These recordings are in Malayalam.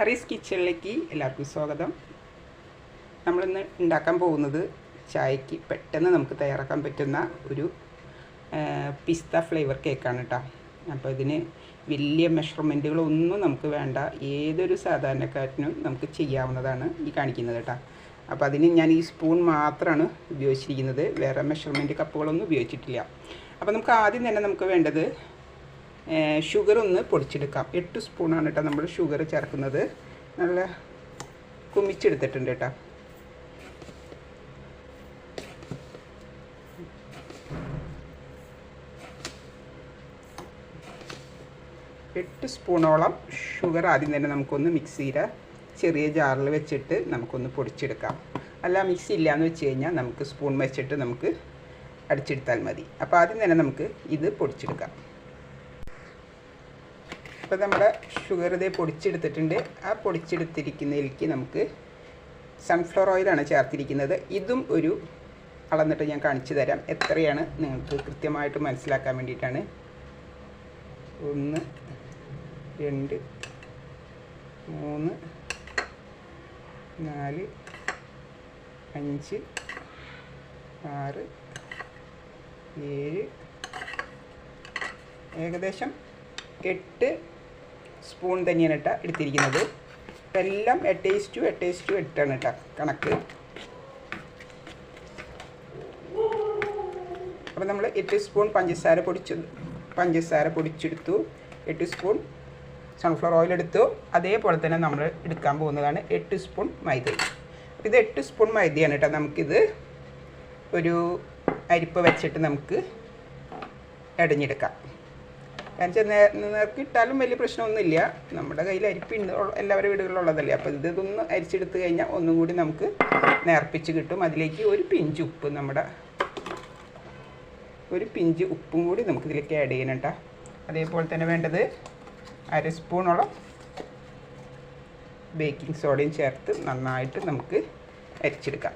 ഹറീസ് കിച്ചണിലേക്ക് എല്ലാവർക്കും സ്വാഗതം. നമ്മളിന്ന് ഉണ്ടാക്കാൻ പോകുന്നത് ചായക്ക് പെട്ടെന്ന് നമുക്ക് തയ്യാറാക്കാൻ പറ്റുന്ന ഒരു പിസ്ത ഫ്ലേവർ കേക്കാണ് കേട്ടോ അപ്പോൾ ഇതിന് വലിയ മെഷർമെന്റുകളൊന്നും നമുക്ക് വേണ്ട ഏതൊരു സാധാരണക്കാരനും നമുക്ക് ചെയ്യാവുന്നതാണ് ഈ കാണിക്കുന്നത് കേട്ടോ അപ്പോൾ അതിന് ഞാൻ ഈ സ്പൂൺ മാത്രമാണ് ഉപയോഗിച്ചിരിക്കുന്നത് വേറെ മെഷർമെന്റ് കപ്പുകളൊന്നും ഉപയോഗിച്ചിട്ടില്ല. അപ്പോൾ നമുക്ക് ആദ്യം തന്നെ നമുക്ക് വേണ്ടത് ഷുഗർ ഒന്ന് പൊടിച്ചെടുക്കാം. എട്ട് സ്പൂണാണ് കേട്ടോ നമ്മൾ ഷുഗർ ചേർക്കുന്നത്. നല്ല കുമിച്ചെടുത്തിട്ടുണ്ട് കേട്ടോ എട്ട് സ്പൂണോളം ഷുഗർ ആദ്യം തന്നെ നമുക്കൊന്ന് മിക്സിയുടെ ചെറിയ ജാറിൽ വെച്ചിട്ട് നമുക്കൊന്ന് പൊടിച്ചെടുക്കാം. അല്ല മിക്സി ഇല്ലയെന്ന് വെച്ച് കഴിഞ്ഞാൽ നമുക്ക് സ്പൂൺ വെച്ചിട്ട് നമുക്ക് അടിച്ചെടുത്താൽ മതി. അപ്പോൾ ആദ്യം തന്നെ നമുക്ക് ഇത് പൊടിച്ചെടുക്കാം. അപ്പോൾ നമ്മുടെ ഷുഗർ ഇതേ പൊടിച്ചെടുത്തിട്ടുണ്ട്. ആ പൊടിച്ചെടുത്തിരിക്കുന്നതിലേക്ക് നമുക്ക് സൺഫ്ലവർ ഓയിലാണ് ചേർത്തിരിക്കുന്നത്. ഇതും ഒരു അളന്നിട്ട് ഞാൻ കാണിച്ചു തരാം. എത്രയാണ് നിങ്ങൾക്ക് കൃത്യമായിട്ട് മനസ്സിലാക്കാൻ വേണ്ടിയിട്ടാണ്. ഒന്ന് രണ്ട് മൂന്ന് നാല് അഞ്ച് ആറ് ഏഴ് ഏകദേശം എട്ട് സ്പൂൺ തന്നെയാണ് കേട്ടോ എടുത്തിരിക്കുന്നത്. എല്ലാം എട്ട് ടു എട്ട് ടു എട്ടാണ് കേട്ടോ കണക്ക്. അപ്പോൾ നമ്മൾ എട്ട് സ്പൂൺ പഞ്ചസാര പൊടിച്ചു പഞ്ചസാര പൊടിച്ചെടുത്തു. എട്ട് സ്പൂൺ സൺഫ്ലവർ ഓയിൽ എടുത്തു. അതേപോലെ തന്നെ നമ്മൾ എടുക്കാൻ പോകുന്നതാണ് എട്ട് സ്പൂൺ മൈദ. ഇത് എട്ട് സ്പൂൺ മൈദയാണ് കേട്ടോ നമുക്കിത് ഒരു അരിപ്പ് വെച്ചിട്ട് നമുക്ക് ഇടഞ്ഞെടുക്കാം കാരണം വെച്ചാൽ നേർക്ക് ഇട്ടാലും വലിയ പ്രശ്നമൊന്നുമില്ല. നമ്മുടെ കയ്യിൽ അരിപ്പുണ്ട് എല്ലാവരുടെ വീടുകളിലുള്ളതല്ലേ. അപ്പോൾ ഇത് ഇതൊന്ന് അരിച്ചെടുത്ത് കഴിഞ്ഞാൽ ഒന്നും കൂടി നമുക്ക് നേർപ്പിച്ച് കിട്ടും. അതിലേക്ക് ഒരു പിഞ്ച് ഉപ്പ് നമ്മുടെ ഒരു പിഞ്ച് ഉപ്പും കൂടി നമുക്ക് ഇതിലേക്ക് ആഡ് ചെയ്യണം കേട്ടോ അതേപോലെ തന്നെ വേണ്ടത് അര സ്പൂണോളം ബേക്കിംഗ് സോഡയും ചേർത്ത് നന്നായിട്ട് നമുക്ക് അരിച്ചെടുക്കാം.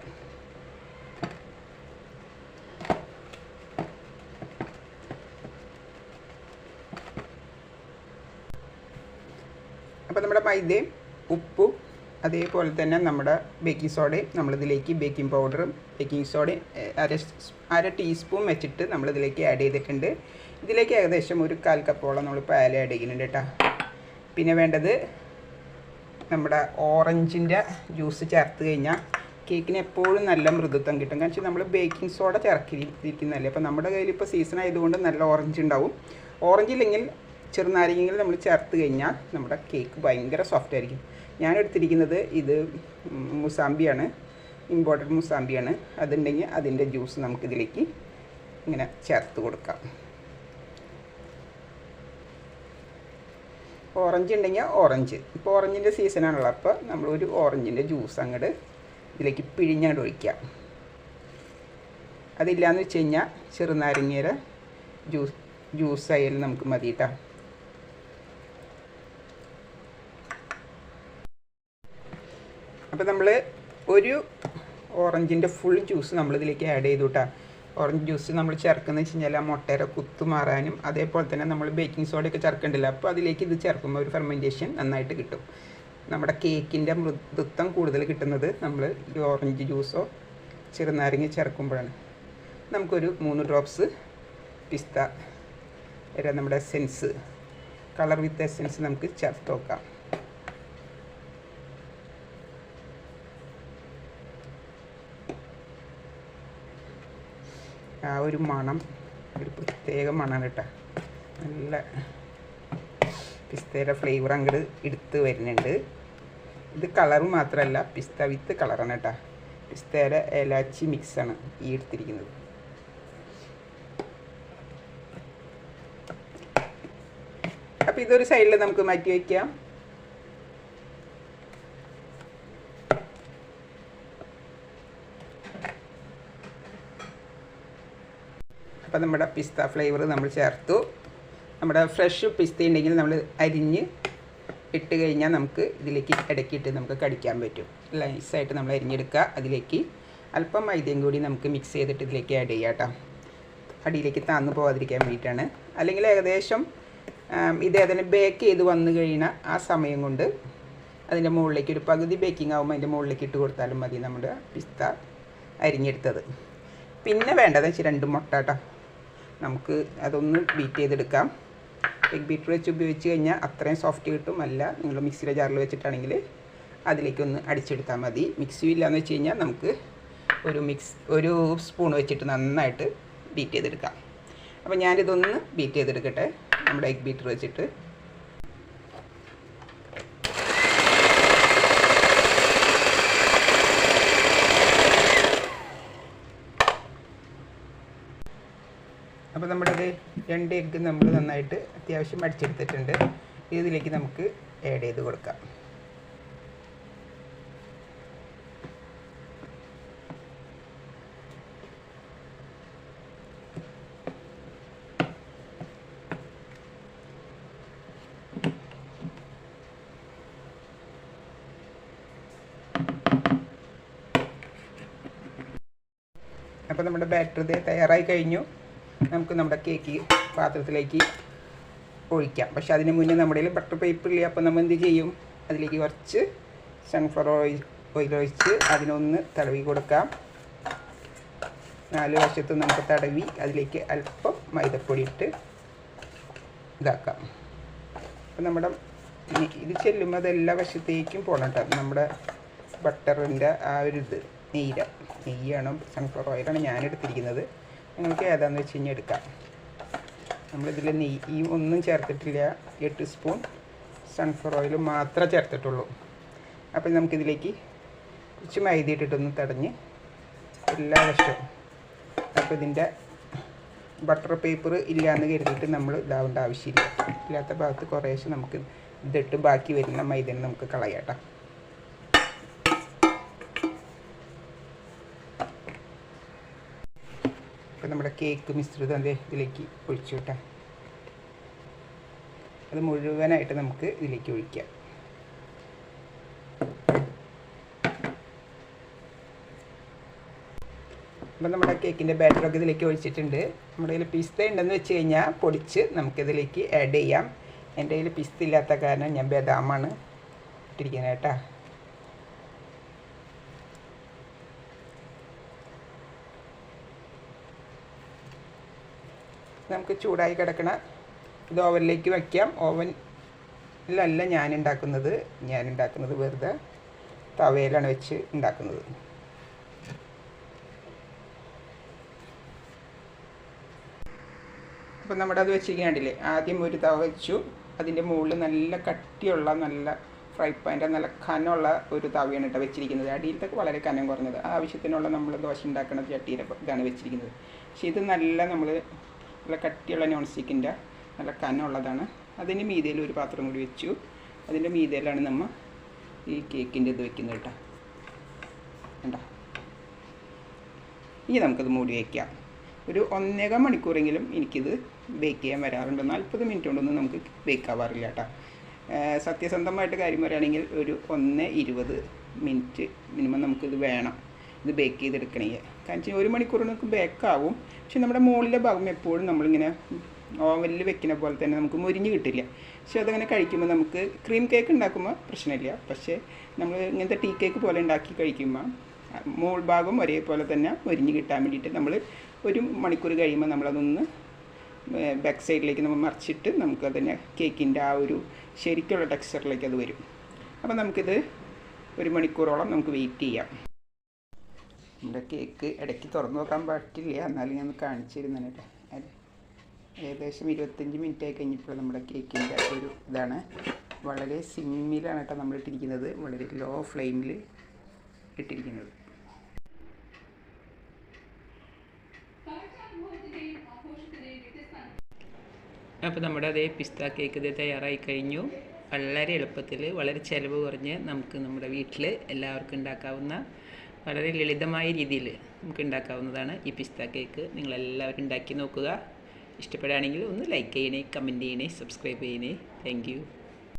അപ്പോൾ നമ്മുടെ മൈദയും ഉപ്പും അതേപോലെ തന്നെ നമ്മുടെ ബേക്കിംഗ് സോഡയും നമ്മളിതിലേക്ക് ബേക്കിംഗ് പൗഡറും ബേക്കിംഗ് സോഡയും അര അര ടീസ്പൂൺ വെച്ചിട്ട് നമ്മളിതിലേക്ക് ആഡ് ചെയ്തിട്ടുണ്ട്. ഇതിലേക്ക് ഏകദേശം ഒരു കാൽ കപ്പോളം നമ്മളിപ്പോൾ ആല ആഡ് ചെയ്യുന്നുണ്ട് കേട്ടോ പിന്നെ വേണ്ടത് നമ്മുടെ ഓറഞ്ചിന്റെ ജ്യൂസ് ചേർത്ത് കഴിഞ്ഞാൽ കേക്കിന് എപ്പോഴും നല്ല മൃദുത്വം കിട്ടും. കാരണം വെച്ചാൽ നമ്മൾ ബേക്കിംഗ് സോഡ ചേർക്കിരിക്കുന്നതല്ലേ അപ്പോൾ നമ്മുടെ കയ്യിൽ ഇപ്പോൾ സീസൺ ആയതുകൊണ്ട് നല്ല ഓറഞ്ച് ഉണ്ടാവും. ഓറഞ്ച് ഇല്ലെങ്കിൽ ചെറുനാരങ്ങയിൽ നമ്മൾ ചേർത്ത് കഴിഞ്ഞാൽ നമ്മുടെ കേക്ക് ഭയങ്കര സോഫ്റ്റ് ആയിരിക്കും. ഞാൻ എടുത്തിരിക്കുന്നത് ഇത് മുസാമ്പിയാണ് ഇമ്പോർട്ടഡ് മുസാമ്പിയാണ്. അതുണ്ടെങ്കിൽ അതിന്റെ ജ്യൂസ് നമുക്കിതിലേക്ക് ഇങ്ങനെ ചേർത്ത് കൊടുക്കാം. ഓറഞ്ച് ഉണ്ടെങ്കിൽ ഓറഞ്ച് ഇപ്പോൾ ഓറഞ്ചിന്റെ സീസണാണല്ലോ അപ്പോൾ നമ്മളൊരു ഓറഞ്ചിന്റെ ജ്യൂസ് അങ്ങോട്ട് ഇതിലേക്ക് പിഴിഞ്ഞങ്ങോട്ട് ഒഴിക്കാം അതില്ലാന്ന് വെച്ച് കഴിഞ്ഞാൽ ചെറുനാരങ്ങയുടെ ജ്യൂസ് ജ്യൂസ് ആയാലും നമുക്ക് മതി കേട്ടോ അപ്പോൾ നമ്മൾ ഒരു ഓറഞ്ചിന്റെ ഫുൾ ജ്യൂസ് നമ്മളിതിലേക്ക് ആഡ് ചെയ്തു കേട്ടോ ഓറഞ്ച് ജ്യൂസ് നമ്മൾ ചേർക്കുന്നത് വെച്ച് കഴിഞ്ഞാൽ ആ മുട്ടയുടെ കുത്തു മാറാനും അതേപോലെ തന്നെ നമ്മൾ ബേക്കിംഗ് സോഡയൊക്കെ ചേർക്കേണ്ടില്ല. അപ്പോൾ അതിലേക്ക് ഇത് ചേർക്കുമ്പോൾ ഒരു ഫെർമെന്റേഷൻ നന്നായിട്ട് കിട്ടും. നമ്മുടെ കേക്കിന്റെ മൃദുത്വം കൂടുതൽ കിട്ടുന്നത് നമ്മൾ ഈ ഓറഞ്ച് ജ്യൂസോ ചെറുനാരങ്ങ ചേർക്കുമ്പോഴാണ്. നമുക്കൊരു മൂന്ന് ഡ്രോപ്സ് പിസ്ത നമ്മുടെ എസെൻസ് കളർ വിത്ത് എസെൻസ് നമുക്ക് ചേർത്ത് നോക്കാം. ആ ഒരു മണം ഒരു പ്രത്യേക മണമാണ് കേട്ടോ. നല്ല പിസ്തയുടെ ഫ്ലേവർ അങ്ങോട്ട് എടുത്ത് വരുന്നുണ്ട്. ഇത് കളർ മാത്രമല്ല പിസ്ത വിത്ത് കളറാണ് കേട്ടോ. പിസ്തയുടെ ഏലാച്ചി മിക്സാണ് ഈ എടുത്തിരിക്കുന്നത്. അപ്പോൾ ഇതൊരു സൈഡിൽ നമുക്ക് മാറ്റി വയ്ക്കാം അപ്പോൾ നമ്മുടെ പിസ്ത ഫ്ലേവർ നമ്മൾ ചേർത്തു. നമ്മുടെ ഫ്രഷ് പിസ്ത ഉണ്ടെങ്കിൽ നമ്മൾ അരിഞ്ഞ് ഇട്ട് കഴിഞ്ഞാൽ നമുക്ക് ഇതിലേക്ക് ഇടയ്ക്കിട്ട് നമുക്ക് കടിക്കാൻ പറ്റും. നൈസായിട്ട് നമ്മൾ അരിഞ്ഞെടുക്കുക അതിലേക്ക്. അല്പം മൈദയും കൂടി നമുക്ക് മിക്സ് ചെയ്തിട്ട് ഇതിലേക്ക് ആഡ് ചെയ്യാം കേട്ടോ. അടിയിലേക്ക് താന്നു പോകാതിരിക്കാൻ വേണ്ടിയിട്ടാണ്. അല്ലെങ്കിൽ ഏകദേശം ഇത് ഏതായാലും ബേക്ക് ചെയ്ത് വന്നു കഴിഞ്ഞാൽ ആ സമയം കൊണ്ട് അതിന്റെ മുകളിലേക്ക് ഒരു പകുതി ബേക്കിംഗ് ആകുമ്പോൾ അതിന്റെ മുകളിലേക്ക് ഇട്ട് കൊടുത്താലും മതി നമ്മുടെ പിസ്ത അരിഞ്ഞെടുത്തത്. പിന്നെ വേണ്ടതെന്ന് വെച്ചാൽ രണ്ട് മുട്ട കേട്ടോ. നമുക്ക് അതൊന്ന് ബീറ്റ് ചെയ്തെടുക്കാം. എഗ് ബീറ്റർ വെച്ച് ഉപയോഗിച്ച് കഴിഞ്ഞാൽ അത്രയും സോഫ്റ്റ് കിട്ടും. അല്ല നിങ്ങൾ മിക്സിയുടെ ജാറിൽ വെച്ചിട്ടാണെങ്കിൽ അതിലേക്കൊന്ന് അടിച്ചെടുത്താൽ മതി. മിക്സി ഇല്ലയെന്ന് വെച്ച് കഴിഞ്ഞാൽ നമുക്ക് ഒരു മിക്സ് ഒരു സ്പൂൺ വെച്ചിട്ട് നന്നായിട്ട് ബീറ്റ് ചെയ്തെടുക്കാം. അപ്പോൾ ഞാനിതൊന്ന് ബീറ്റ് ചെയ്തെടുക്കട്ടെ. നമ്മുടെ എഗ് ബീറ്റർ വെച്ചിട്ട്. അപ്പോൾ നമ്മുടെ രണ്ട് എഗ്ഗ് നമ്മൾ നന്നായിട്ട് അത്യാവശ്യം അടിച്ചെടുത്തിട്ടുണ്ട്. ഇതിലേക്ക് നമുക്ക് ആഡ് ചെയ്ത് കൊടുക്കാം. അപ്പോൾ നമ്മുടെ ബാറ്ററി തയ്യാറായി കഴിഞ്ഞു. നമുക്ക് നമ്മുടെ കേക്ക് പാത്രത്തിലേക്ക് ഒഴിക്കാം. പക്ഷെ അതിന് മുന്നേ നമ്മുടെ കയ്യിൽ ബട്ടർ പേപ്പർ ഇല്ല അപ്പോൾ നമ്മൾ എന്ത് ചെയ്യും? അതിലേക്ക് കുറച്ച് സൺഫ്ലവർ ഓയിൽ ഓയിൽ ഒഴിച്ച് അതിനൊന്ന് തടവി കൊടുക്കാം. നാല് വശത്ത് നമുക്ക് തടവി അതിലേക്ക് അല്പം മൈദപ്പൊടി ഇട്ട് ഇതാക്കാം. അപ്പം നമ്മുടെ ഇത് ചെല്ലുമ്പോൾ അത് എല്ലാ വശത്തേക്കും പോകണം കേട്ടോ. നമ്മുടെ ബട്ടറിന്റെ ആ ഒരു ഇത് നെയ്യ നെയ്യാണ് സൺഫ്ലവർ ഓയിലാണ് ഞാൻ എടുത്തിരിക്കുന്നത് നിങ്ങൾക്ക് ഏതാണെന്ന് വെച്ച് കഴിഞ്ഞാൽ എടുക്കാം. നമ്മളിതിൽ നെയ്യ് ഒന്നും ചേർത്തിട്ടില്ല. എട്ട് സ്പൂൺ സൺഫ്ലവർ ഓയിൽ മാത്രമേ ചേർത്തിട്ടുള്ളൂ. അപ്പം നമുക്കിതിലേക്ക് കുറച്ച് മൈദ ഇട്ടിട്ടൊന്ന് തടഞ്ഞ് എല്ലാ വശവും അപ്പോൾ ഇതിന്റെ ബട്ടർ പേപ്പർ ഇല്ലയെന്ന് കരുതിയിട്ട് നമ്മൾ ഇതാവേണ്ട ആവശ്യമില്ല. ഇല്ലാത്ത ഭാഗത്ത് കുറേശ്ശെ നമുക്ക് ഇതിട്ട് ബാക്കി വരുന്ന മൈദനെ നമുക്ക് കളയാം ഇപ്പം നമ്മുടെ കേക്ക് മിശ്രിതം അതേ ഇതിലേക്ക് ഒഴിച്ചു കിട്ടാം. അത് മുഴുവനായിട്ട് നമുക്ക് ഇതിലേക്ക് ഒഴിക്കാം. അപ്പം നമ്മുടെ കേക്കിന്റെ ബാറ്ററൊക്കെ ഇതിലേക്ക് ഒഴിച്ചിട്ടുണ്ട്. നമ്മുടെ കയ്യിൽ പിസ്ത ഉണ്ടെന്ന് വെച്ച് കഴിഞ്ഞാൽ പൊടിച്ച് നമുക്കിതിലേക്ക് ആഡ് ചെയ്യാം. എന്റെ കയ്യിൽ പിസ്ത ഇല്ലാത്ത കാരണം ഞാൻ ബദാമാണ് ഇട്ടിരിക്കുന്നത് കേട്ടോ. നമുക്ക് ചൂടായി കിടക്കണ ഇത് ഓവനിലേക്ക് വയ്ക്കാം. ഓവനിലല്ല ഞാൻ ഉണ്ടാക്കുന്നത്. ഞാൻ ഉണ്ടാക്കുന്നത് വെറുതെ തവയിലാണ് വെച്ച് ഉണ്ടാക്കുന്നത്. അപ്പം നമ്മുടെ അത് വെച്ചിരിക്കാണ്ടില്ലേ ആദ്യം ഒരു തവ വെച്ചു. അതിന്റെ മുകളിൽ നല്ല കട്ടിയുള്ള നല്ല ഫ്രൈ പാന്റെ നല്ല കനമുള്ള ഒരു തവയാണ് കേട്ടോ വെച്ചിരിക്കുന്നത്. അടിയിലത്തൊക്കെ വളരെ കനം കുറഞ്ഞത്. ആവശ്യത്തിനുള്ള നമ്മൾ ദോശ ഉണ്ടാക്കുന്ന ചട്ടിയിലൊക്കെ ഇതാണ് വെച്ചിരിക്കുന്നത്. പക്ഷേ ഇത് നല്ല നമ്മൾ നല്ല കട്ടിയുള്ള നോൺ സ്റ്റിക്കിന്റെ നല്ല കനമുള്ളതാണ്. അതിന്റെ മീതയിൽ ഒരു പാത്രം കൂടി വെച്ചു. അതിന്റെ മീതയിലാണ് നമ്മൾ ഈ കേക്കിന്റെ ഇത് വെക്കുന്നത് കേട്ടോ കണ്ടോ? ഇനി നമുക്കത് മൂടി വയ്ക്കാം ഒരു ഒന്നേകാൽ മണിക്കൂറെങ്കിലും എനിക്കിത് ബേക്ക് ചെയ്യാൻ വരാറുണ്ട്. നാൽപ്പത് മിനിറ്റ് കൊണ്ടൊന്നും നമുക്ക് ബേക്ക് ആവാറില്ല കേട്ടോ സത്യസന്ധമായിട്ട് കാര്യം പറയുകയാണെങ്കിൽ ഒരു ഒന്ന് ഇരുപത് മിനിറ്റ് മിനിമം നമുക്കിത് വേണം. ഇത് ബേക്ക് ചെയ്തെടുക്കണേ. കാരണം ഒരു മണിക്കൂർ നമുക്ക് ബേക്കാവും പക്ഷെ നമ്മുടെ മുകളിലെ ഭാഗം എപ്പോഴും നമ്മളിങ്ങനെ ഓവനിൽ വെക്കുന്ന പോലെ തന്നെ നമുക്ക് മുരിഞ്ഞ് കിട്ടില്ല. പക്ഷെ അതങ്ങനെ കഴിക്കുമ്പോൾ നമുക്ക് ക്രീം കേക്ക് ഉണ്ടാക്കുമ്പോൾ പ്രശ്നമില്ല. പക്ഷേ നമ്മൾ ഇങ്ങനത്തെ ടീ കേക്ക് പോലെ ഉണ്ടാക്കി കഴിക്കുമ്പോൾ മോൾ ഭാഗം ഒരേപോലെ തന്നെ മുരിഞ്ഞ് കിട്ടാൻ വേണ്ടിയിട്ട് നമ്മൾ ഒരു മണിക്കൂർ കഴിയുമ്പോൾ നമ്മളതൊന്ന് ബാക്ക് സൈഡിലേക്ക് നമ്മൾ മറിച്ചിട്ട് നമുക്കതിനെ കേക്കിന്റെ ആ ഒരു ശരിക്കുള്ള ടെക്സ്ചറിലേക്ക് അത് വരും. അപ്പോൾ നമുക്കിത് ഒരു മണിക്കൂറോളം നമുക്ക് വെയിറ്റ് ചെയ്യാം. നമ്മുടെ കേക്ക് ഇടയ്ക്ക് തുറന്നു നോക്കാൻ പറ്റില്ല എന്നാലും ഞാൻ കാണിച്ചു അല്ലേ ഏകദേശം ഇരുപത്തഞ്ച് മിനിറ്റ് ആയി കഴിഞ്ഞപ്പോൾ നമ്മുടെ കേക്കിന്റെ ഒരു ഇതാണ്. വളരെ സിമ്മിലാണ് കേട്ടോ നമ്മൾ ഇട്ടിരിക്കുന്നത് വളരെ ലോ ഫ്ലെയിമിൽ ഇട്ടിരിക്കുന്നത്. അപ്പോൾ നമ്മുടെ അതേ പിസ്ത കേക്ക് ഇത് തയ്യാറായി കഴിഞ്ഞു. വളരെ എളുപ്പത്തിൽ വളരെ ചിലവ് കുറഞ്ഞ് നമുക്ക് നമ്മുടെ വീട്ടിൽ എല്ലാവർക്കും ഉണ്ടാക്കാവുന്ന വളരെ ലളിതമായ രീതിയിൽ നമുക്ക് ഉണ്ടാക്കാവുന്നതാണ് ഈ പിസ്ത കേക്ക്. നിങ്ങളെല്ലാവരും ഉണ്ടാക്കി നോക്കുക. ഇഷ്ടപ്പെടുകയാണെങ്കിൽ ഒന്ന് ലൈക്ക് ചെയ്യണേ കമന്റ് ചെയ്യണേ സബ്സ്ക്രൈബ് ചെയ്യണേ. താങ്ക്